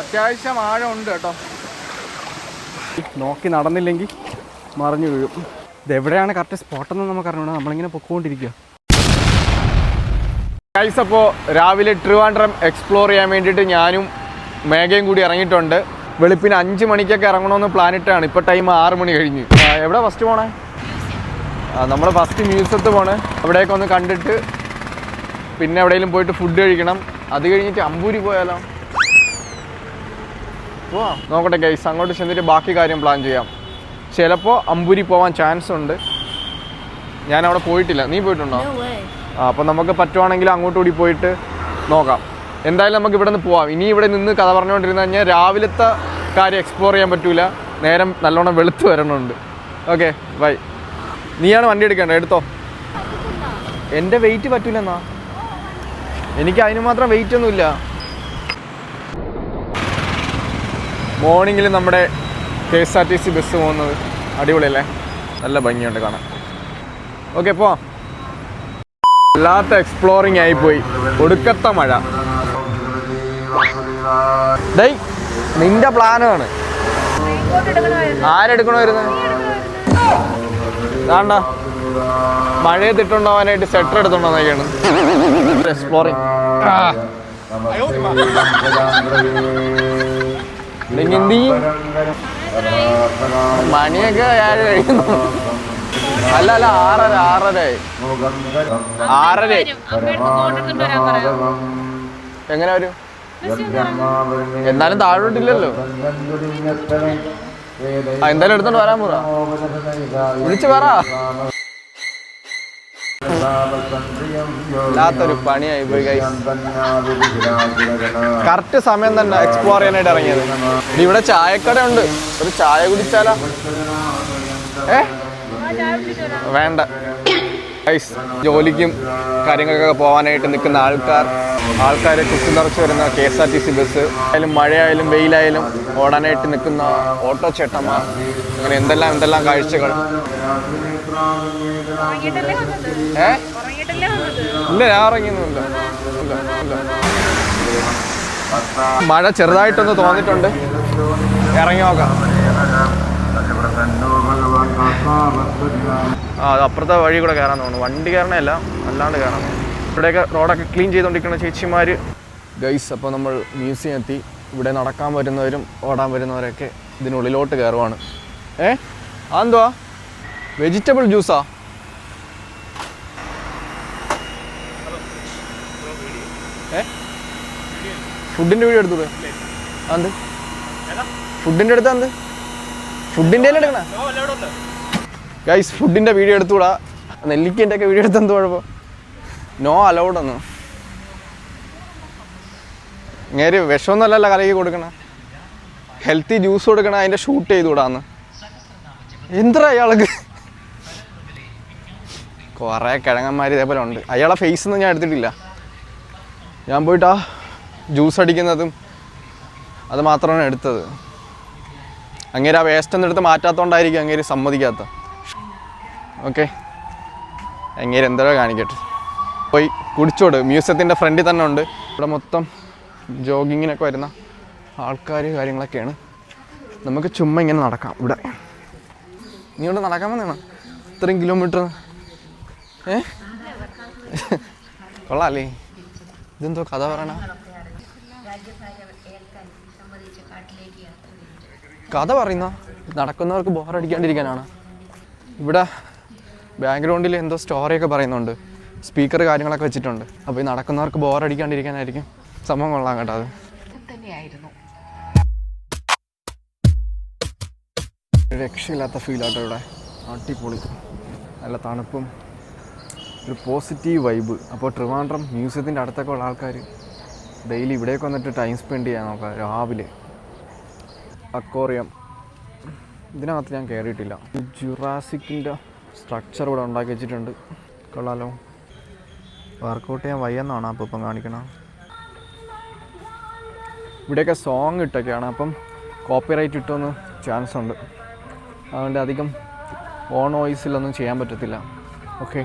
അത്യാവശ്യം ആഴമുണ്ട് കേട്ടോ. നോക്കി നടന്നില്ലെങ്കിൽ മറിഞ്ഞു വീഴും. ഇതെവിടെയാണ് കറക്റ്റ് സ്പോട്ടെന്ന് നമുക്ക് അറിഞ്ഞൂടാ. നമ്മളിങ്ങനെ പൊക്കോണ്ടിരിക്കുക ഗൈസ് അപ്പോൾ രാവിലെ ട്രിവാൻഡ്രം എക്സ്പ്ലോർ ചെയ്യാൻ വേണ്ടിയിട്ട് ഞാനും മേഘയും കൂടി ഇറങ്ങിയിട്ടുണ്ട്. വെളുപ്പിന് അഞ്ച് മണിക്കൊക്കെ ഇറങ്ങണമെന്ന് പ്ലാനിട്ടാണ് ഇപ്പോൾ ടൈം ആറ് മണി കഴിഞ്ഞ്. എവിടെ ഫസ്റ്റ് പോണേ? നമ്മൾ ഫസ്റ്റ് മ്യൂസിയത്ത് പോണേ. അവിടെയൊക്കെ ഒന്ന് കണ്ടിട്ട് പിന്നെ എവിടെയെങ്കിലും പോയിട്ട് ഫുഡ് കഴിക്കണം. അത് കഴിഞ്ഞിട്ട് അമ്പൂരി പോയാലോ? പോവാം നോക്കട്ടെ ഗൈസ് അങ്ങോട്ട് ചെന്നിട്ട് ബാക്കി കാര്യം പ്ലാൻ ചെയ്യാം. ചിലപ്പോൾ അമ്പൂരി പോവാൻ ചാൻസ് ഉണ്ട്. ഞാൻ അവിടെ പോയിട്ടില്ല. നീ പോയിട്ടുണ്ടോ? ആ അപ്പോൾ നമുക്ക് പറ്റുവാണെങ്കിൽ അങ്ങോട്ട് കൂടി പോയിട്ട് നോക്കാം. എന്തായാലും നമുക്ക് ഇവിടെ നിന്ന് പോവാം. ഇനി ഇവിടെ നിന്ന് കഥ പറഞ്ഞുകൊണ്ടിരുന്ന കഴിഞ്ഞാൽ രാവിലത്തെ കാര്യം എക്സ്പ്ലോർ ചെയ്യാൻ പറ്റൂല. നേരം നല്ലോണം വെളുത്ത് വരണമുണ്ട് ഓക്കെ ബൈ നീയാണ് വണ്ടി എടുക്കേണ്ടത്? എടുത്തോ? എന്റെ വെയിറ്റ് പറ്റൂലെന്നാ? എനിക്ക് അതിന് മാത്രം വെയിറ്റ് ഒന്നുമില്ല. മോർണിംഗിൽ നമ്മുടെ K S R T C bus പോകുന്നത് അടിപൊളിയല്ലേ? നല്ല ഭംഗിയുണ്ട് കാണാൻ. ഓക്കെ പോ വല്ലാത്ത എക്സ്പ്ലോറിംഗ് ആയിപ്പോയി. ഒടുക്കത്ത മഴ. ഡൈ നിന്റെ പ്ലാനാണ് ആരെടുക്കണമായിരുന്നു? വേണ്ട മഴയത്തിട്ടുണ്ടാവാനായിട്ട് സെറ്റർ എടുത്തോണ്ടാണ് ചെയ്യും? മണിയൊക്കെ ഏഴ് കഴിയുന്നു അല്ല അല്ല ആറര ആറര. ആറര. എങ്ങനെ വരും? എന്നാലും താഴോട്ടില്ലല്ലോ. എന്തായാലും എടുത്തോണ്ട് വരാൻ പോറ വിളിച്ചു പറ. വല്ലാത്തൊരു പണിയായി പോയി കറക്റ്റ് സമയം തന്നെ എക്സ്പ്ലോർ ചെയ്യാനായിട്ട് ഇറങ്ങിയത്. ഇവിടെ ചായക്കട ഉണ്ട്. ഒരു ചായ കുടിച്ചാലോ? ഏ? വേണ്ട. ഐസ് ജോലിക്കും കാര്യങ്ങൾക്കൊക്കെ പോകാനായിട്ട് നിൽക്കുന്ന ആൾക്കാർ ആൾക്കാരെ കുത്തി നിറച്ച് വരുന്ന K S R T C bus ആയാലും മഴയായാലും വെയിലായാലും ഓടാനായിട്ട് നിൽക്കുന്ന ഓട്ടോ ചേട്ടന്മാർ അങ്ങനെ എന്തെല്ലാം എന്തെല്ലാം കാഴ്ചകൾ. ഏ? ഇല്ല ഞാൻ ഇറങ്ങിയൊന്നുമില്ല. മഴ ചെറുതായിട്ടൊന്ന് തോന്നിട്ടുണ്ട്. ഇറങ്ങി നോക്കാം. ആ അത് അപ്പുറത്തെ വഴി കൂടെ കയറാൻ തോന്നുന്നു. വണ്ടി കയറണല്ല അല്ലാണ്ട് കയറാൻ തോന്നുന്നു. ഇവിടെയൊക്കെ റോഡൊക്കെ ക്ലീൻ ചെയ്തുകൊണ്ടിരിക്കുന്ന ചേച്ചിമാർ ഗൈസ് അപ്പോൾ നമ്മൾ മ്യൂസിയം എത്തി. ഇവിടെ നടക്കാൻ വരുന്നവരും ഓടാൻ വരുന്നവരൊക്കെ ഇതിനുള്ളിലോട്ട് കയറുവാണ്. ഏ? അതെന്തുവാ? വെജിറ്റബിൾ ജ്യൂസാ. ഏ? ഫുഡിന്റെ വീഡിയോ എടുത്തത്. അത് ഫുഡിന്റെ അടുത്ത് എന്ത് എടുക്കണേ? ഗൈസ് ഫുഡിന്റെ വീഡിയോ എടുത്തുകൂടാ നെല്ലിക്കന്റെ ഒക്കെ വീഡിയോ എടുത്ത് എന്ത് കുഴപ്പം? നോ അലൗഡ് ഒന്ന് നേരെ വിഷമൊന്നുമല്ലല്ലോ കലക്കി കൊടുക്കണ. ഹെൽത്തി ജ്യൂസ് കൊടുക്കണ അതിന്റെ ഷൂട്ട് ചെയ്തുകൂടാന്ന്. എന്താ അയാൾക്ക് കുറേ കിഴങ്ങന്മാർ ഇതേപോലെ ഉണ്ട്. അയാളെ ഫേസ് ഒന്നും ഞാൻ എടുത്തിട്ടില്ല. ഞാൻ പോയിട്ടാ ജ്യൂസ് അടിക്കുന്നതും അത് മാത്രമാണ് എടുത്തത്. അങ്ങേര് ആ വേസ്റ്റ് ഒന്നും എടുത്ത് മാറ്റാത്തോണ്ടായിരിക്കും അങ്ങേര് സമ്മതിക്കാത്ത. ഓക്കെ അങ്ങേര് എന്തോ കാണിക്കട്ടെ. പോയി കുടിച്ചോട്. മ്യൂസിയത്തിന്റെ ഫ്രണ്ടിൽ തന്നെ ഉണ്ട്. ഇവിടെ മൊത്തം ജോഗിങ്ങിനൊക്കെ വരുന്ന ആൾക്കാർ കാര്യങ്ങളൊക്കെയാണ്. നമുക്ക് ചുമ്മാ ഇങ്ങനെ നടക്കാം. ഇവിടെ. നീ ഇവിടെ നടക്കാൻ വന്നാണ്? ഇത്രയും കിലോമീറ്റർ ഏ? കൊള്ളാല്ലേ? ഇതെന്തോ കഥ പറയണ? കഥ പറയുന്ന നടക്കുന്നവർക്ക് ബോറടിക്കാണ്ടിരിക്കാനാണ്. ഇവിടെ ബാക്ക്ഗ്രൗണ്ടിൽ എന്തോ സ്റ്റോറിയൊക്കെ പറയുന്നുണ്ട്. സ്പീക്കർ കാര്യങ്ങളൊക്കെ വെച്ചിട്ടുണ്ട്. അപ്പോൾ ഈ നടക്കുന്നവർക്ക് ബോറടിക്കാണ്ടിരിക്കാനായിരിക്കും സംഭവം കൊള്ളാം കേട്ടോ അത്. രക്ഷയില്ലാത്ത ഫീലാട്ടോ ഇവിടെ. അടിപൊളി. നല്ല തണുപ്പും ഒരു പോസിറ്റീവ് വൈബ് അപ്പോൾ ട്രിവാൻഡ്രം മ്യൂസിയത്തിന്റെ അടുത്തൊക്കെ ഉള്ള ആൾക്കാർ ഡെയിലി ഇവിടേക്ക് വന്നിട്ട് ടൈം സ്പെൻഡ് ചെയ്യാൻ നോക്കാം രാവിലെ. അക്കോറിയം ഇതിനകത്ത് ഞാൻ കയറിയിട്ടില്ല ജുറാസിക്കിന്റെ സ്ട്രക്ചർ ഇവിടെ ഉണ്ടാക്കി വെച്ചിട്ടുണ്ട്. കൊള്ളാലോ. വർക്കൗട്ട് ചെയ്യാൻ വയ്യെന്നാണ് അപ്പോൾ ഇപ്പം കാണിക്കണം ഇവിടെയൊക്കെ സോങ് ഇട്ടൊക്കെയാണ്. അപ്പം കോപ്പിറൈറ്റ് ഇട്ടൊന്ന് ചാൻസ് ഉണ്ട്. അതുകൊണ്ട് അധികം ഓൺ വോയിസിലൊന്നും ചെയ്യാൻ പറ്റത്തില്ല. ഓക്കെ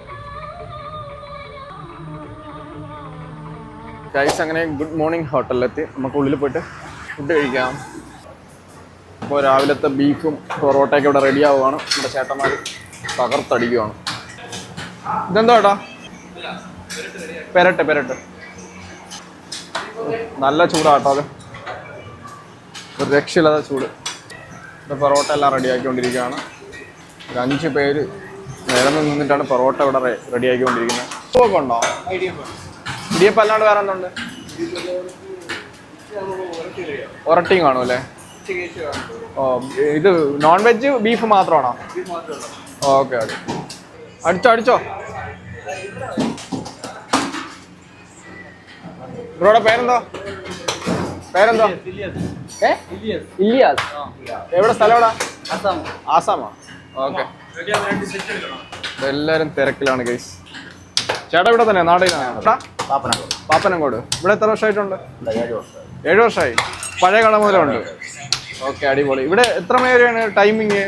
ഗൈസ് അങ്ങനെ ഗുഡ് മോർണിംഗ് ഹോട്ടലിലെത്തി നമുക്ക് ഉള്ളിൽ പോയിട്ട് ഫുഡ് കഴിക്കാം. അപ്പോൾ രാവിലത്തെ ബീഫും പൊറോട്ടയൊക്കെ ഇവിടെ റെഡി ആവുകയാണ്. നമ്മുടെ ചേട്ടന്മാർ തകർത്തടിക്കുകയാണ് ഇതെന്താ ഏട്ടാ? പെരട്ട് പെരട്ട്. നല്ല ചൂടാട്ടോ അത്. ഒരു രക്ഷയില്ലാത്ത ചൂട്. ഇവിടെ പൊറോട്ട എല്ലാം റെഡിയാക്കിക്കൊണ്ടിരിക്കുകയാണ് ഒരു അഞ്ച് പേര് നേരം നിന്നിട്ടാണ് പൊറോട്ട ഇവിടെ റെഡിയാക്കിക്കൊണ്ടിരിക്കുന്നത് ഉണ്ടോ? ഇടിയപ്പം അല്ലാണ്ട് വേറെ എന്തുണ്ട് ഒരട്ടിയും കാണും അല്ലേ? ഓ ഇത് നോൺ വെജ് ബീഫ് മാത്രമാണോ? Okay okay. അടിച്ചോ അടിച്ചോ. ബ്രോയുടെ പേരെന്തോ? പേരെന്തോ? ഇല്ലിയാസ് എവിടെ സ്ഥലം എവിടെ? ആസാമാ. ഓക്കെ. എല്ലാരും തിരക്കിലാണ് ഗൈസ് ചേട്ടാ ഇവിടെ തന്നെ നാടിനാണ് പാപ്പനങ്കോട്. ഇവിടെ എത്ര വർഷമായിട്ടുണ്ട്? ഏഴ് വർഷമായി. പഴയ കട മുതലുണ്ട്. ഓക്കെ അടിപൊളി. ഇവിടെ എത്ര മണി വരെയാണ് ടൈമിങ്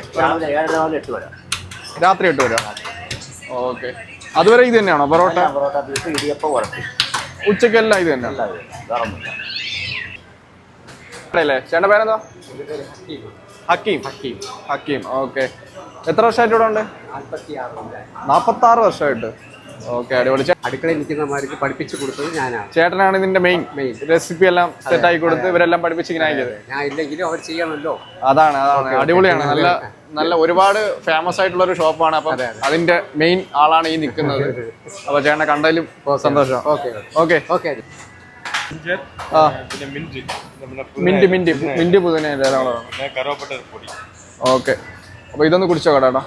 രാത്രി എട്ട് വരാം. ഓക്കെ. അതുവരെ ഇത് തന്നെയാണോ? പൊറോട്ട? ഉച്ചക്കെല്ലാം ഇത് തന്നെ. അല്ലേ ചേട്ടന്റെ പേരെന്താ? ഹക്കീം. ഹക്കീം. ഹക്കീം. ഓക്കെ. എത്ര വർഷമായിട്ട് ഇവിടെ ഉണ്ട്? നാൽപ്പത്തി ആറ് വർഷമായിട്ട്. ഓക്കെ അടിപൊളി. അടുക്കളയിൽ നിൽക്കുന്നമാർക്ക് പഠിപ്പിച്ചു കൊടുത്തത് ഞാനാണ്. ചേട്ടനാണ് ഇതിന്റെ മെയിൻ മെയിൻ റെസിപ്പി എല്ലാം സെറ്റ് ആയി കൊടുത്ത് ഇവരെല്ലാം പഠിപ്പിച്ച് ഇങ്ങനെ ആക്കിയത്. ഞാൻ ഇല്ലെങ്കിലും അവർ ചെയ്യണമല്ലോ. അതാണ് അതാണ്. അടിപൊളിയാണ്. നല്ല നല്ല ഒരുപാട് ഫേമസ് ആയിട്ടുള്ള ഒരു ഷോപ്പാണ് അപ്പം അതിന്റെ മെയിൻ ആളാണ് ഈ നിൽക്കുന്നത് അപ്പൊ ചേട്ടനെ കണ്ടാലും സന്തോഷം. Okay okay. Okay. Mint mint mint പുതിന ഓക്കെ. അപ്പൊ ഇതൊന്ന് കുടിച്ചോ കേട്ടോ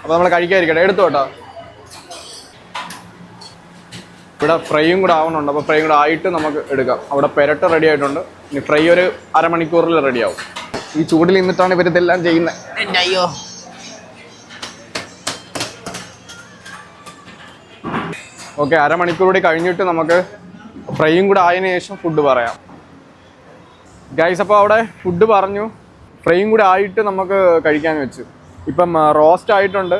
അപ്പൊ നമ്മൾ കഴിക്കാതിരിക്കട്ടെ. എടുത്തു കേട്ടോ. ഇവിടെ ഫ്രൈയും കൂടെ ആവണുണ്ട്. അപ്പോൾ ഫ്രൈയും കൂടെ ആയിട്ട് നമുക്ക് എടുക്കാം. അവിടെ പെരട്ട് റെഡി ആയിട്ടുണ്ട്. ഇനി ഫ്രൈ ഒരു അരമണിക്കൂറിൽ റെഡി ആവും. ഈ ചൂടിൽ നിന്നിട്ടാണ് ഇവർ ഇതെല്ലാം ചെയ്യുന്നത് അയ്യോ ഓക്കെ അരമണിക്കൂർ കൂടി കഴിഞ്ഞിട്ട് നമുക്ക് ഫ്രൈയും കൂടെ ആയതിനു ശേഷം ഫുഡ് പറയാം. ഗൈസ് അപ്പോൾ അവിടെ ഫുഡ് പറഞ്ഞു. ഫ്രൈയും കൂടെ ആയിട്ട് നമുക്ക് കഴിക്കാൻ വെച്ചു. ഇപ്പം റോസ്റ്റ് ആയിട്ടുണ്ട്.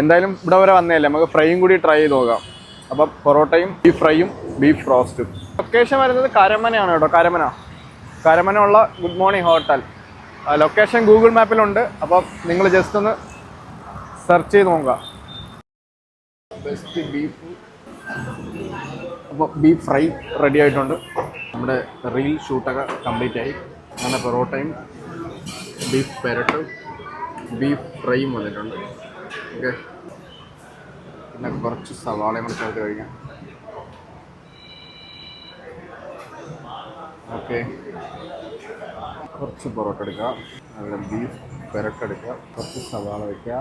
എന്തായാലും ഇവിടെ വരെ വന്നതല്ലേ നമുക്ക് ഫ്രൈയും കൂടി ട്രൈ ചെയ്ത് നോക്കാം. അപ്പം പൊറോട്ടയും ബീഫ് ഫ്രൈയും ബീഫ് റോസ്റ്റും ലൊക്കേഷൻ വരുന്നത് കരമനയാണ് കേട്ടോ. കരമന. കരമന ഉള്ള good morning hotel location Google മാപ്പിലുണ്ട് അപ്പം നിങ്ങൾ ജസ്റ്റ് ഒന്ന് സെർച്ച് ചെയ്ത് നോക്കുക. ബെസ്റ്റ് ബീഫ് അപ്പോൾ ബീഫ് ഫ്രൈ റെഡി ആയിട്ടുണ്ട്. നമ്മുടെ റീൽ ഷൂട്ടൊക്കെ കംപ്ലീറ്റ് ആയി. അങ്ങനെ പൊറോട്ടയും ബീഫ് പെരട്ടും. ബീഫ് ഫ്രൈയും വന്നിട്ടുണ്ട്. ഓക്കെ. പിന്നെ കുറച്ച് സവാളയും കൂടെ ചേർത്ത് കഴിക്കാം. ഓക്കെ. കുറച്ച് പൊറോട്ട എടുക്കാം. അതുപോലെ ബീഫ് പെരട്ടെടുക്കുക കുറച്ച് സവാള വയ്ക്കുക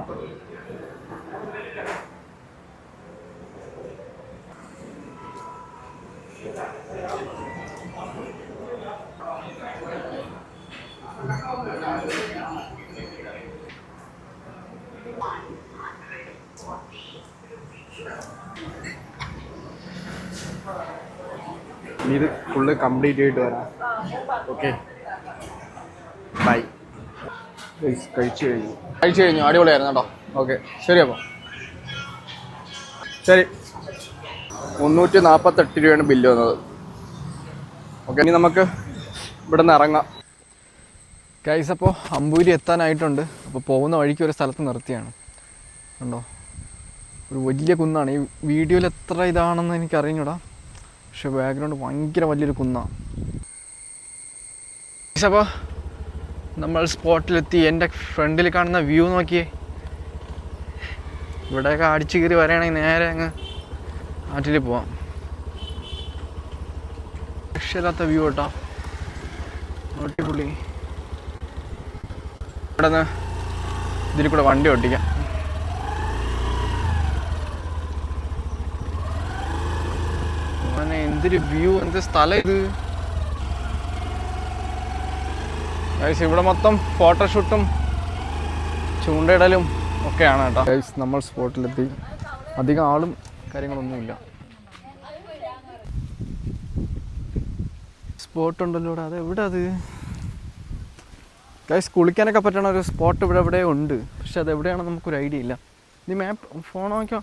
ഇനി ഇത് ഫുള്ള് കംപ്ലീറ്റ് ആയിട്ട് വരാം. ഓക്കെ ബൈ കഴിച്ചു കഴിഞ്ഞു. കഴിച്ചു കഴിഞ്ഞു. അടിപൊളിയായിരുന്നു കേട്ടോ. ഓക്കെ ശരി അപ്പോൾ ശരി. മുന്നൂറ്റി നാൽപ്പത്തെട്ട് രൂപയാണ് ബില്ല് വന്നത്. ഓക്കെ ഇനി നമുക്ക് ഇവിടെ നിന്ന് ഇറങ്ങാം. കൈസ് അപ്പോൾ അമ്പൂരി എത്താനായിട്ടുണ്ട്. അപ്പോൾ പോകുന്ന വഴിക്ക് ഒരു സ്ഥലത്ത് നിർത്തിയാണ്. ഉണ്ടോ ഒരു വലിയ കുന്നാണ്. ഈ വീഡിയോയിൽ എത്ര ഇതാണെന്ന് എനിക്ക് അറിഞ്ഞൂടാ പക്ഷെ ബാക്ക്ഗ്രൗണ്ട് ഭയങ്കര വലിയൊരു കുന്നാണ് അപ്പോൾ നമ്മൾ സ്പോട്ടിലെത്തി. എന്റെ ഫ്രണ്ടിൽ കാണുന്ന വ്യൂ നോക്കിയേ. ഇവിടെയൊക്കെ അടിച്ചു കയറി വരികയാണെങ്കിൽ നേരെ അങ്ങ് ആറ്റിൽ പോവാം. രക്ഷയില്ലാത്ത വ്യൂ കേട്ടോ. അടിപൊളി. ഇവിടെ നിന്ന് ഇതിൽ കൂടെ വണ്ടി ഓട്ടിക്കാം മോനെ എന്തൊരു വ്യൂ എന്ത് സ്ഥലം ഇത്? ഗൈസ് ഇവിടെ മൊത്തം ഫോട്ടോഷൂട്ടും ചൂണ്ടയിടലും ഒക്കെയാണ് കേട്ടോ. ഗൈസ് നമ്മൾ സ്പോട്ടിലെത്തി. അധികം ആളും കാര്യങ്ങളൊന്നുമില്ല. സ്പോട്ട് ഉണ്ടല്ലോ ഇവിടെ അത് എവിടെ അത്? ഗൈസ് കുളിക്കാനൊക്കെ പറ്റണ ഒരു സ്പോട്ട് ഇവിടെ എവിടെ ഉണ്ട്. പക്ഷെ അത് എവിടെയാണെന്ന് നമുക്കൊരു ഐഡിയ ഇല്ല. നീ മാപ്പ് ഫോൺ നോക്കിയോ?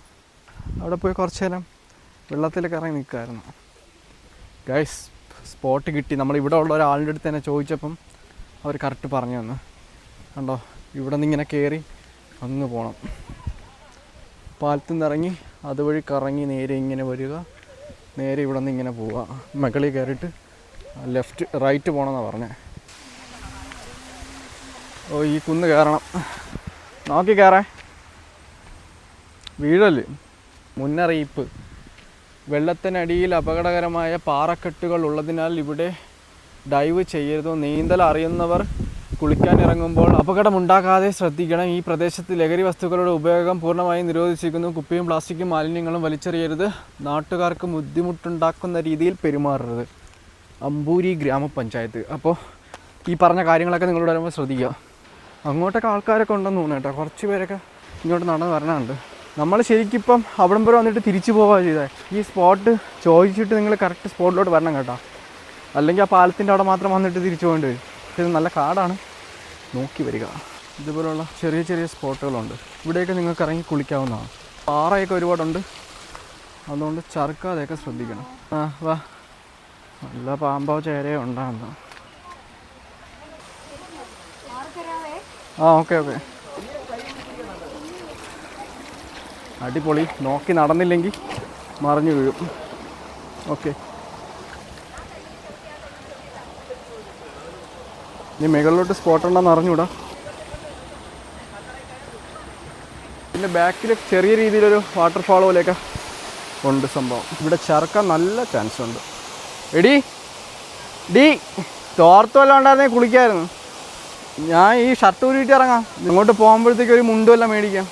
അവിടെ പോയി കുറച്ച് നേരം വെള്ളത്തിലൊക്കെ ഇറങ്ങി നിൽക്കുമായിരുന്നു ഗൈസ് സ്പോട്ട് കിട്ടി. നമ്മൾ ഇവിടെ ഉള്ള ഒരാളുടെ അടുത്ത് തന്നെ ചോദിച്ചപ്പം അവർ കറക്റ്റ് പറഞ്ഞു തന്നു. കണ്ടോ? ഇവിടെ നിന്ന് ഇങ്ങനെ കയറി അങ്ങ് പോകണം പാലത്തു നിന്ന് ഇറങ്ങി അതുവഴി കറങ്ങി നേരെ ഇങ്ങനെ വരിക. നേരെ ഇവിടെ നിന്ന് ഇങ്ങനെ പോവുക. മകളിൽ കയറിയിട്ട് ലെഫ്റ്റ് റൈറ്റ് പോകണമെന്നാണ് പറഞ്ഞത് ഓ ഈ കുന്ന് കയറണം. നോക്കി കയറേ. വീഴല്ലേ? മുന്നറിയിപ്പ്. വെള്ളത്തിനടിയിൽ അപകടകരമായ പാറക്കെട്ടുകൾ ഉള്ളതിനാൽ ഇവിടെ ഡൈവ് ചെയ്യരുത്. നീന്തൽ അറിയുന്നവർ കുളിക്കാൻ ഇറങ്ങുമ്പോൾ അപകടമുണ്ടാകാതെ ശ്രദ്ധിക്കണം. ഈ പ്രദേശത്ത് ലഹരി വസ്തുക്കളുടെ ഉപയോഗം പൂർണമായും നിരോധിച്ചിരിക്കുന്നു. കുപ്പിയും പ്ലാസ്റ്റിക്കും മാലിന്യങ്ങളും വലിച്ചെറിയരുത്. നാട്ടുകാർക്ക് ബുദ്ധിമുട്ടുണ്ടാക്കുന്ന രീതിയിൽ പെരുമാറരുത്. അമ്പൂരി ഗ്രാമപഞ്ചായത്ത്. അപ്പോൾ ഈ പറഞ്ഞ കാര്യങ്ങളൊക്കെ നിങ്ങളോട് വരുമ്പോൾ ശ്രദ്ധിക്കുക. അങ്ങോട്ടൊക്കെ ആൾക്കാരൊക്കെ ഉണ്ടെന്ന് തോന്നുന്നു കേട്ടോ. കുറച്ച് പേരൊക്കെ ഇങ്ങോട്ട് നടന്ന് വരണുണ്ട്. നമ്മൾ ശരിക്കിപ്പം അവിടം വരെ വന്നിട്ട് തിരിച്ചു പോവുക ചെയ്തേ. ഈ സ്പോട്ട് ചോദിച്ചിട്ട് നിങ്ങൾ കറക്റ്റ് സ്പോട്ടിലോട്ട് വരണം കേട്ടോ. അല്ലെങ്കിൽ ആ പാലത്തിന്റെ അവിടെ മാത്രം വന്നിട്ട് തിരിച്ചു പോകേണ്ടി വരും. ഇത് നല്ല കാടാണ്. നോക്കി വരിക. ഇതുപോലുള്ള ചെറിയ ചെറിയ സ്പോട്ടുകളുണ്ട്. ഇവിടെയൊക്കെ നിങ്ങൾക്ക് ഇറങ്ങി കുളിക്കാവുന്നതാണ്. പാറയൊക്കെ ഒരുപാടുണ്ട്. അതുകൊണ്ട് ചറുക്കാതെയൊക്കെ ശ്രദ്ധിക്കണം. ആ വാ. നല്ല പാമ്പോ ചേരയോ ഉണ്ടാകുന്ന ആ ഓക്കെ ഓക്കെ. അടിപൊളി. നോക്കി നടന്നില്ലെങ്കിൽ മറിഞ്ഞു വീഴും. ഓക്കെ. ഇനി മുകളിലോട്ട് സ്പോട്ട് ഉണ്ടെന്ന് അറിഞ്ഞൂടാ. പിന്നെ ബാക്കിൽ ചെറിയ രീതിയിലൊരു വാട്ടർഫാൾ പോലെയൊക്കെ ഉണ്ട് സംഭവം. ഇവിടെ ചേർക്കാൻ നല്ല ചാൻസ് ഉണ്ട്. എടി ഡി തോർത്ത് വല്ലതും ഉണ്ടായിരുന്നേ കുളിക്കായിരുന്നു. ഞാൻ ഈ ഷർട്ട് ഊരിയിട്ട് ഇറങ്ങാം. ഇങ്ങോട്ട് പോകുമ്പോഴത്തേക്ക് ഒരു മേടിക്കാം.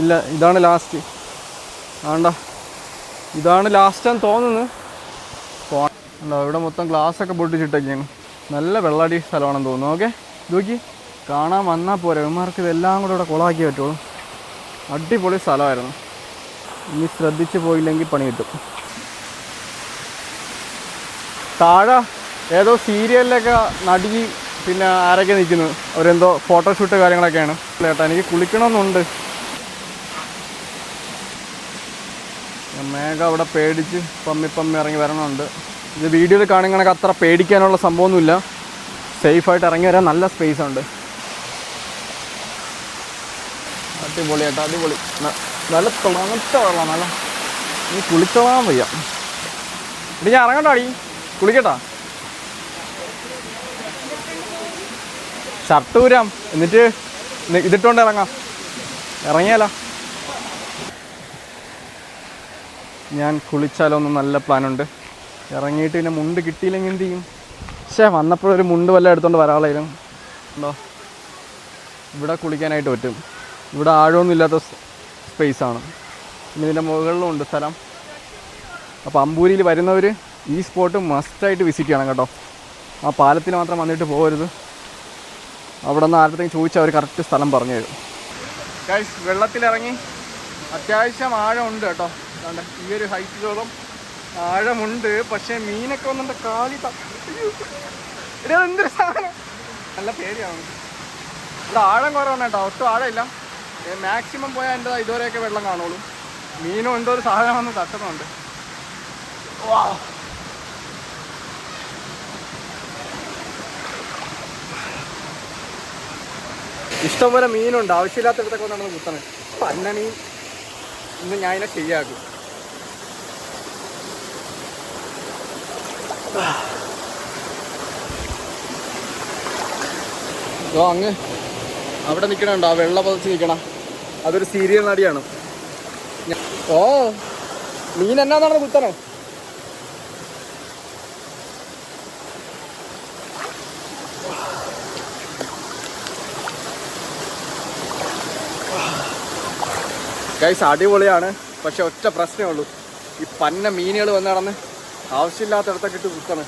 ഇല്ല ഇതാണ് ലാസ്റ്റ് ആണ്ട. ഇതാണ് ലാസ്റ്റ് തോന്നുന്നു. ഉണ്ടോ ഇവിടെ മൊത്തം ഗ്ലാസ് ഒക്കെ പൊട്ടിച്ചിട്ടൊക്കെയാണ്. നല്ല വെള്ളടി സ്ഥലമാണെന്ന് തോന്നുന്നു. ഓക്കെ നോക്കി. കാണാൻ വന്നാൽ പോരെ. ഇവന്മാർക്ക് ഇതെല്ലാം കൂടെ ഇവിടെ കുളമാക്കി പറ്റുള്ളൂ. അടിപൊളി സ്ഥലമായിരുന്നു. ഇനി ശ്രദ്ധിച്ചു പോയില്ലെങ്കിൽ പണി കിട്ടും. താഴെ ഏതോ സീരിയലിലൊക്കെ നടി പിന്നെ ആരൊക്കെ നിൽക്കുന്നു? അവരെന്തോ ഫോട്ടോഷൂട്ട് കാര്യങ്ങളൊക്കെയാണ്. ചേട്ടാ എനിക്ക് കുളിക്കണമെന്നുണ്ട്. മേഘ അവിടെ പേടിച്ച് പമ്മി പമ്മി ഇറങ്ങി വരണമുണ്ട് ഇത് വീഡിയോയിൽ കാണുകയാണെങ്കിൽ അത്ര പേടിക്കാനുള്ള സംഭവമൊന്നുമില്ല. സേഫായിട്ട് ഇറങ്ങി വരാൻ നല്ല സ്പേസ് ഉണ്ട്. അടിപൊളി ചേട്ടാ അടിപൊളി. നല്ല തിളങ്ങത്ത വെള്ളം നല്ല നീ കുളിച്ചോളാൻ വയ്യ. ഇനി ഞാൻ ഇറങ്ങട്ടോ അടി കുളിക്കട്ടാ? ഷർട്ട് ഊരാം എന്നിട്ട് ഇതിട്ടുകൊണ്ട് ഇറങ്ങാം. ഇറങ്ങിയാലോ? ഞാൻ കുളിച്ചാലോ എന്ന് നല്ല പ്ലാനുണ്ട്. ഇറങ്ങിയിട്ട് പിന്നെ മുണ്ട് കിട്ടിയില്ലെങ്കിൽ എന്ത് ചെയ്യും? പക്ഷേ വന്നപ്പോഴൊരു മുണ്ട് വല്ല എടുത്തോണ്ട് വരാളായിരുന്നു. ഉണ്ടോ? ഇവിടെ കുളിക്കാനായിട്ട് പറ്റും. ഇവിടെ ആഴമൊന്നും ഇല്ലാത്ത സ്പേസാണ് പിന്നെ ഇതിന്റെ മുകളിലും ഉണ്ട് സ്ഥലം. അപ്പോൾ അമ്പൂരിയിൽ വരുന്നവർ ഈ സ്പോട്ട് മസ്റ്റായിട്ട് വിസിറ്റ് ചെയ്യണം കേട്ടോ. ആ പാലത്തിൽ മാത്രം വന്നിട്ട് പോകരുത്. അവിടെ നിന്ന് ആരുടെ ചോദിച്ചാൽ അവർ കറക്റ്റ് സ്ഥലം പറഞ്ഞു തരും. ഗൈസ് വെള്ളത്തിലിറങ്ങി അത്യാവശ്യം ആഴമുണ്ട് കേട്ടോ. അതുകൊണ്ട് ഈ ഒരു ഹൈറ്റിലോളം ആഴമുണ്ട്. പക്ഷേ മീനൊക്കെ വന്നിട്ട് കാലി എന്തൊരു സാധനം? നല്ല പേടിയാണ്. ഇവിടെ ആഴം കുറവാണ് കേട്ടോ. ഒട്ടും ആഴമില്ല. മാക്സിമം പോയാൽ എന്റെ ഇതുവരെയൊക്കെ വെള്ളം കാണുള്ളൂ. മീനും എന്തോ ഒരു സാധനം വന്ന് തട്ടുന്നുണ്ട്. വാ ഇഷ്ടംപോലെ മീനുണ്ട്. ആവശ്യമില്ലാത്തടത്തൊക്കെ നമ്മൾ കുത്തണേ. അപ്പൊ അന്നണി ഇന്ന് ഞാൻ ഇതിനെ ശരിയാക്കും അങ്ങ് അവിടെ നിൽക്കണുണ്ടോ ആ വെള്ള പതിച്ച് നിൽക്കണം അതൊരു സീരിയൽ നടിയാണ്. ഓ മീൻ എന്നാന്നാണ് കുത്തണേ? ഗൈസ് അടിപൊളിയാണ്. പക്ഷെ ഒറ്റ പ്രശ്നമേ ഉള്ളൂ. ഈ പന്ന മീനുകൾ വന്ന് നടന്ന് ആവശ്യമില്ലാത്തടത്തൊക്കെ ഇട്ട് കുത്തണം.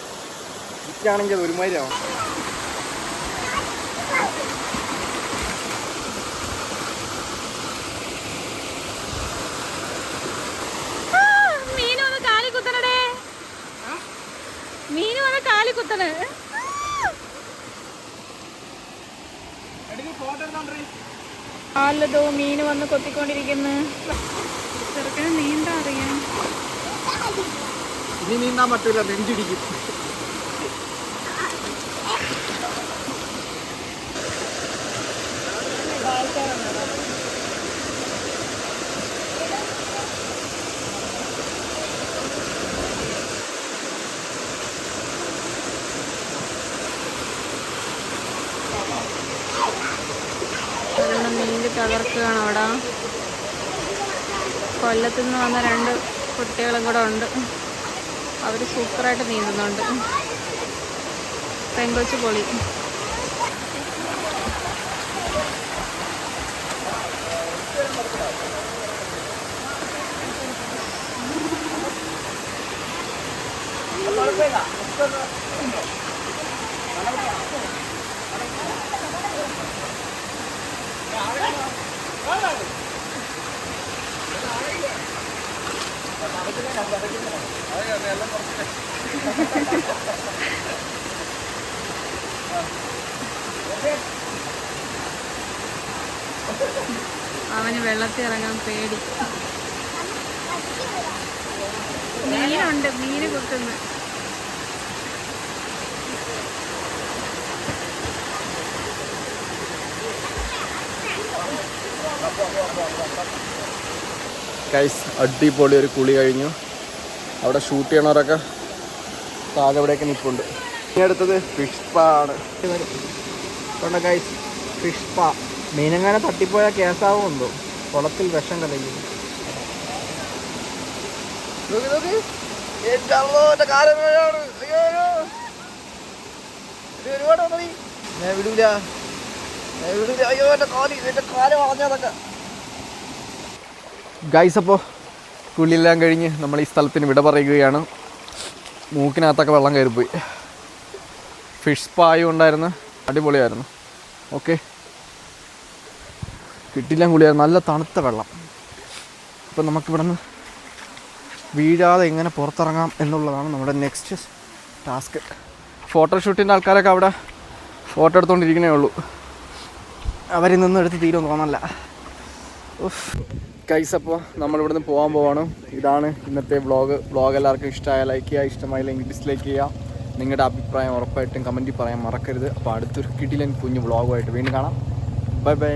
എനിക്കാണെങ്കിൽ അത് ഒരുമാതിരിയാവും മീൻ വന്ന് കാലി കുത്തണടേ. മീൻ വന്ന് കാലി കുത്തണേ. കാലിലതോ മീൻ വന്ന് കൊത്തിക്കൊണ്ടിരിക്കുന്നു. ചെറുക്കന് നീന്താ അറിയാം. ഇനി നീന്താൻ പറ്റൂല നെഞ്ചിടിക്കും അതുകൊണ്ട് മീൻ തകർക്കുകയാണ് അവിടെ കൊല്ലത്തു നിന്ന് വന്ന രണ്ട് കുട്ടികളും കൂടെ ഉണ്ട്. അവർ സൂപ്പറായിട്ട് നീന്തുന്നുണ്ട്. പെങ്കൊച്ചു പൊളി. അവന് വെള്ളത്തിൽ ഇറങ്ങാൻ പേടി. മീനുണ്ട് മീന് കുത്തുന്നു. ഗൈസ് അടിപൊളി ഒരു കുളി കഴിഞ്ഞു. അവിടെ ഷൂട്ട് ചെയ്യണവരൊക്കെ താഴെ എവിടെയൊക്കെ നിൽപ്പുണ്ട് ഇനി അടുത്തത് ഫിഷ് പാണ് ആണ്. കണ്ട ഗൈസ് ഫിഷ് പാ മീനങ്ങനെ തട്ടിപ്പോയാൽ കേസാവുന്നുണ്ടോ കുളത്തിൽ വിഷം കലയും ഞാൻ വിടൂല. വിടൂല. അയ്യോ എന്റെ കാലി എന്റെ കാൽ വളഞ്ഞതൊക്കെ ഗൈസ് അപ്പോൾ കുളിയെല്ലാം കഴിഞ്ഞ് നമ്മൾ ഈ സ്ഥലത്തിന് വിട പറയുകയാണ്. മൂക്കിനകത്തൊക്കെ വെള്ളം കയറിപ്പോയി. ഫിഷ് പായും ഉണ്ടായിരുന്നു. അടിപൊളിയായിരുന്നു. ഓക്കെ കിട്ടില്ല കുളിയായിരുന്നു നല്ല തണുത്ത വെള്ളം. അപ്പോൾ നമുക്കിവിടെ നിന്ന് വീഴാതെ എങ്ങനെ പുറത്തിറങ്ങാം എന്നുള്ളതാണ് നമ്മുടെ നെക്സ്റ്റ് ടാസ്ക് ഫോട്ടോഷൂട്ടിന്റെ ആൾക്കാരൊക്കെ അവിടെ ഫോട്ടോ എടുത്തുകൊണ്ടിരിക്കണേ ഉള്ളൂ. അവരിൽ നിന്നും എടുത്ത് തീരുമെന്ന് തോന്നല്ല. ഉഫ് അപ്പോൾ അപ്പോൾ നമ്മളിവിടുന്ന് പോകാൻ പോവാണ്. ഇതാണ് ഇന്നത്തെ വ്ളോഗ് വ്ളോഗ് എല്ലാവർക്കും ഇഷ്ടമായ ലൈക്ക് ചെയ്യുക ഇഷ്ടമായില്ലെങ്കിൽ ഡിസ്ലൈക്ക് ചെയ്യുക. നിങ്ങളുടെ അഭിപ്രായം ഉറപ്പായിട്ടും കമന്റിൽ പറയാൻ മറക്കരുത്. അപ്പോൾ അടുത്തൊരു കിടിലൻ കുഞ്ഞു വ്ളോഗുമായിട്ട് വീണ്ടും കാണാം. Bye bye